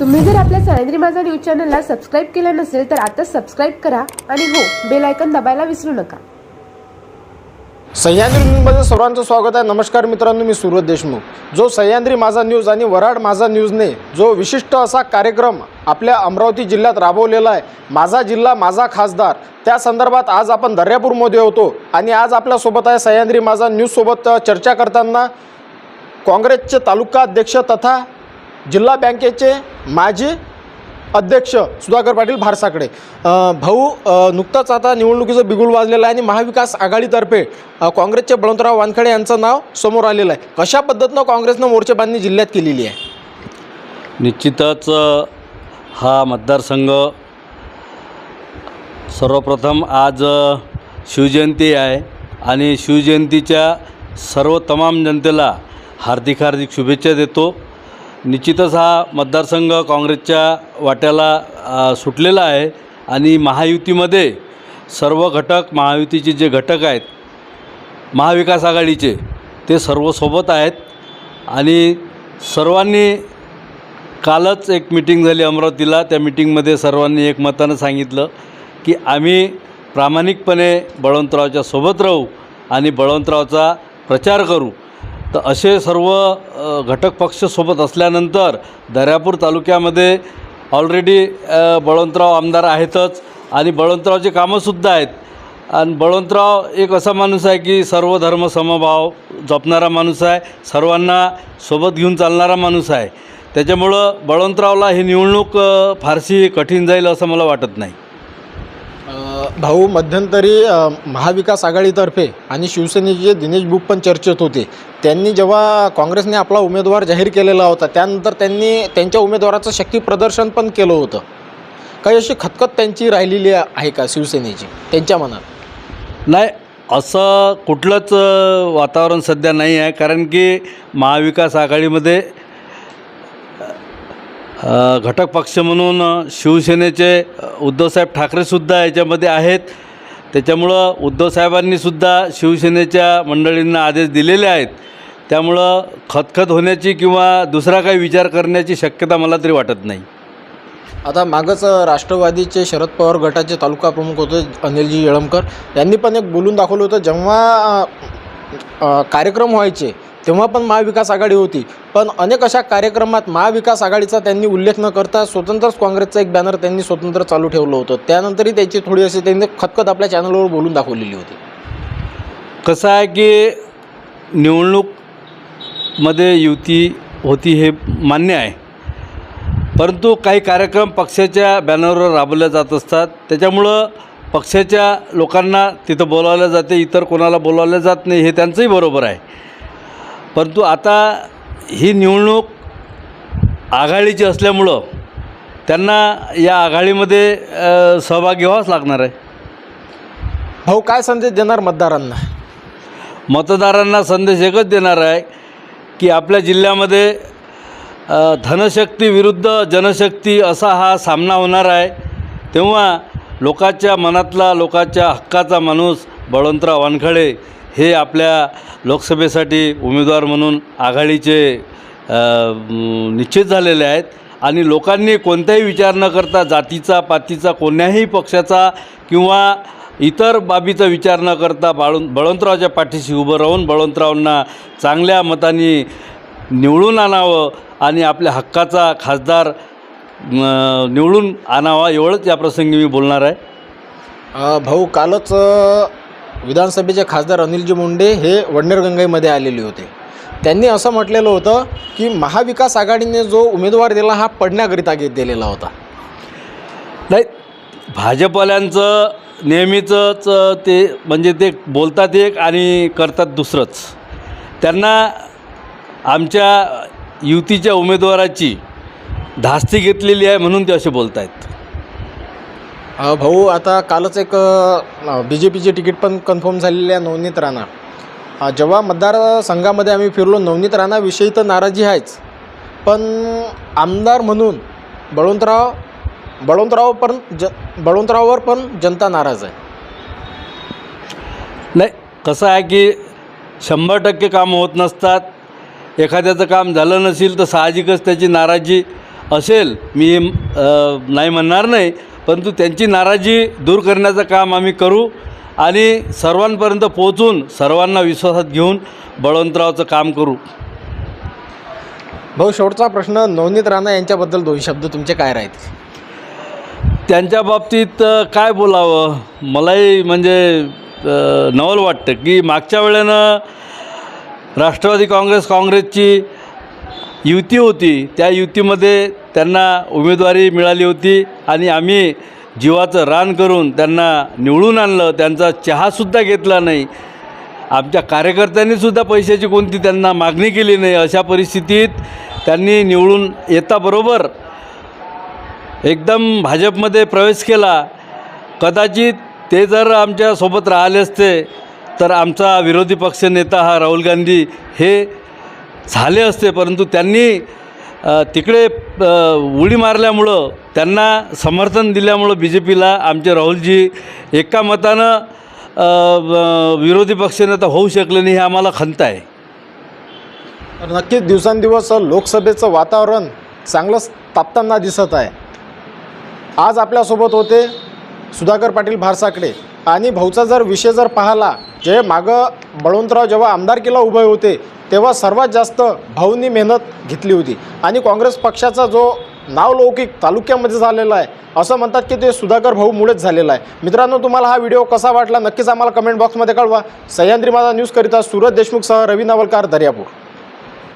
तुम्ही जर आपल्या सह्याद्री माझा न्यूज चॅनलला सबस्क्राईब केलं नसेल तर आता सबस्क्राईब करा आणि हो बेल आयकन दाबायला विसरू नका. सह्याद्री न्यूजमध्ये सर्वांचं स्वागत आहे. नमस्कार मित्रांनो मी सुरत देशमुख. जो सह्याद्री माझा न्यूज आणि वराड माझा न्यूजने जो विशिष्ट असा कार्यक्रम आपल्या अमरावती जिल्ह्यात राबवलेला आहे. माझा जिल्हा माझा खासदार. त्या संदर्भात आज आपण दर्यापूरमध्ये होतो आणि आज आपल्यासोबत आहे सह्याद्री माझा न्यूजसोबत चर्चा करताना काँग्रेसचे तालुका अध्यक्ष तथा जिल्हा बँकेचे माजी अध्यक्ष सुधाकर पाटील भारसाकडे. भाऊ नुकताच आता निवडणुकीचं बिगुल वाजलेलं आहे आणि महाविकास आघाडीतर्फे काँग्रेसचे बळवंतराव वानखडे यांचं नाव समोर आलेलं आहे. कशा पद्धतीनं काँग्रेसनं मोर्चेबांधणी जिल्ह्यात केलेली आहे? निश्चितच हा मतदारसंघ सर्वप्रथम आज शिवजयंती आहे आणि शिवजयंतीच्या सर्व तमाम जनतेला हार्दिक हार्दिक शुभेच्छा देतो. निश्चितच हा मतदारसंघ काँग्रेसच्या वाट्याला सुटलेला आहे आणि महायुतीमध्ये सर्व घटक महायुतीचे जे घटक आहेत महाविकास आघाडीचे ते सर्व सोबत आहेत आणि सर्वांनी कालच एक मिटिंग झाली अमरावतीला. त्या मिटिंगमध्ये सर्वांनी एकमतानं सांगितलं की आम्ही प्रामाणिकपणे बळवंतरावच्या सोबत राहू आणि बळवंतरावचा प्रचार करू. तर असे सर्व घटक पक्ष सोबत असल्यानंतर दर्यापूर तालुक्यामध्ये ऑलरेडी बळवंतराव आमदार आहेतच आणि बळवंतरावचे कामंसुद्धा आहेत. आणि बळवंतराव एक असा माणूस आहे की सर्व धर्म समभाव जपणारा माणूस आहे सर्वांना सोबत घेऊन चालणारा माणूस आहे. त्याच्यामुळं बळवंतरावला ही निवडणूक फारशी कठीण जाईल असं मला वाटत नाही. भाऊ मध्यंतरी महाविकास आघाडीतर्फे आणि शिवसेनेचे दिनेश बुक पण चर्चेत होते. त्यांनी जेव्हा काँग्रेसने आपला उमेदवार जाहीर केलेला होता त्यानंतर त्यांनी त्यांच्या उमेदवाराचं शक्ती प्रदर्शन पण केलं होतं. काही अशी खतखत त्यांची राहिलेली आहे का शिवसेनेची त्यांच्या मनात? नाही असं कुठलंच वातावरण सध्या नाही आहे कारण की महाविकास आघाडीमध्ये घटक पक्ष म्हणून शिवसेनेचे उद्धवसाहेब ठाकरेसुद्धा याच्यामध्ये आहेत. त्याच्यामुळं उद्धवसाहेबांनीसुद्धा शिवसेनेच्या मंडळींना आदेश दिलेले आहेत. त्यामुळं खतखत होण्याची किंवा दुसरा काही विचार करण्याची शक्यता मला तरी वाटत नाही. आता मागच राष्ट्रवादीचे शरद पवार गटाचे तालुका प्रमुख होते अनिलजी येळमकर. यांनी पण एक बोलून दाखवलं होतं जेव्हा कार्यक्रम व्हायचे तेव्हा पण महाविकास आघाडी होती. पण अनेक अशा कार्यक्रमात महाविकास आघाडीचा त्यांनी उल्लेख न करता स्वतंत्रच काँग्रेसचा एक बॅनर त्यांनी स्वतंत्र चालू ठेवलं होतं. त्यानंतरही त्याची थोडी अशी त्यांनी खतखत आपल्या चॅनलवर बोलून दाखवलेली होती. कसं आहे की निवडणूकमध्ये युती होती हे मान्य आहे. परंतु काही कार्यक्रम पक्षाच्या बॅनरवर राबवले जात असतात. त्याच्यामुळं पक्षाच्या लोकांना तिथं बोलावलं जाते इतर कोणाला बोलावलं जात नाही हे त्यांचंही बरोबर आहे. परंतु आता ही निवडणूक आघाडीची असल्यामुळं त्यांना या आघाडीमध्ये सहभाग घ्यावाच लागणार आहे. भाऊ काय संदेश देणार मतदारांना? मतदारांना संदेश एकच देणार आहे की आपल्या जिल्ह्यामध्ये धनशक्ती विरुद्ध जनशक्ती असा हा सामना होणार आहे. तेव्हा लोकांच्या मनातला लोकांच्या हक्काचा माणूस बळवंतराव वानखडे हे आपल्या लोकसभेसाठी उमेदवार म्हणून आघाडीचे निश्चित झालेले आहेत आणि लोकांनी कोणताही विचार न करता जातीचा पातीचा कोण्याही पक्षाचा किंवा इतर बाबीचा विचार न करता बाळून बळवंतरावच्या पाठीशी उभं राहून बळवंतरावांना चांगल्या मताने निवडून आणावं आणि आपल्या हक्काचा खासदार निवडून आणावा एवढंच या प्रसंगी मी बोलणार आहे. भाऊ कालच विधानसभेचे खासदार अनिलजी मुंडे हे वडनेरगंगाईमध्ये आलेले होते. त्यांनी असं म्हटलेलं होतं की महाविकास आघाडीने जो उमेदवार दिला हा पडण्याकरिता घेत दिलेला होता. नाही भाजपवाल्यांचं नेहमीचंच ते म्हणजे ते बोलतात एक आणि करतात दुसरंच. त्यांना आमच्या युतीच्या उमेदवाराची धास्ती घेतलेली आहे म्हणून ते असे बोलत आहेत भाऊ आता कालच एक बी जे पीची तिकीट पण कन्फर्म झालेली आहे नवनीत राणा. जेव्हा मतदारसंघामध्ये आम्ही फिरलो नवनीत राणाविषयी तर नाराजी आहेच. पण आमदार म्हणून बळवंतराव बळवंतराव पण ज बळवंतराववर पण जनता नाराज आहे. नाही कसं आहे की शंभर टक्के कामं होत नसतात. एखाद्याचं काम झालं नसेल तर साहजिकच त्याची नाराजी असेल. मी नाही म्हणणार नाही. परंतु त्यांची नाराजी दूर करण्याचं काम आम्ही करू आणि सर्वांपर्यंत पोहोचून सर्वांना विश्वासात घेऊन बळवंतरावचं काम करू. भाऊ शेवटचा प्रश्न नवनीत राणा यांच्याबद्दल दोन शब्द तुमचे काय राहतील त्यांच्या बाबतीत काय बोलावं? मलाही म्हणजे नवल वाटतं की मागच्या वेळेनं राष्ट्रवादी काँग्रेस काँग्रेसची युती होती त्या युतीमध्ये त्यांना उमेदवारी मिळाली होती आणि आम्ही जीवाचं रान करून त्यांना निवडून आणलं. त्यांचा चहासुद्धा घेतला नाही. आमच्या कार्यकर्त्यांनीसुद्धा पैशाची कोणती त्यांना मागणी केली नाही. अशा परिस्थितीत त्यांनी निवडून येताबरोबर एकदम भाजपमध्ये प्रवेश केला. कदाचित ते जर आमच्यासोबत राहिले असते तर आमचा विरोधी पक्षनेता हा राहुल गांधी हे झाले असते परंतु त्यांनी तिकडे उडी मारल्यामुळं त्यांना समर्थन दिल्यामुळं बी जे पीला आमचे राहुलजी एका मतानं विरोधी पक्षनेता होऊ शकले नाही हे आम्हाला खंत आहे. नक्कीच दिवसांदिवस लोकसभेचं वातावरण चांगलंच तापताना दिसत आहे. आज आपल्यासोबत होते सुधाकर पाटील भारसाकडे. आणि भाऊचा जर विषय जर पाहिला जे मागं बळवंतराव जेव्हा आमदारकीला उभे होते तेव्हा सर्वात जास्त भाऊंनी मेहनत घेतली होती. आणि काँग्रेस पक्षाचा जो नावलौकिक तालुक्यामध्ये झालेला आहे असं म्हणतात की ते सुधाकर भाऊ मुळेच झालेला आहे. मित्रांनो तुम्हाला हा व्हिडिओ कसा वाटला नक्कीच आम्हाला कमेंट बॉक्समध्ये कळवा. सह्याद्री माझा न्यूजकरिता सूरज देशमुखसह रवी नवलकार दर्यापूर.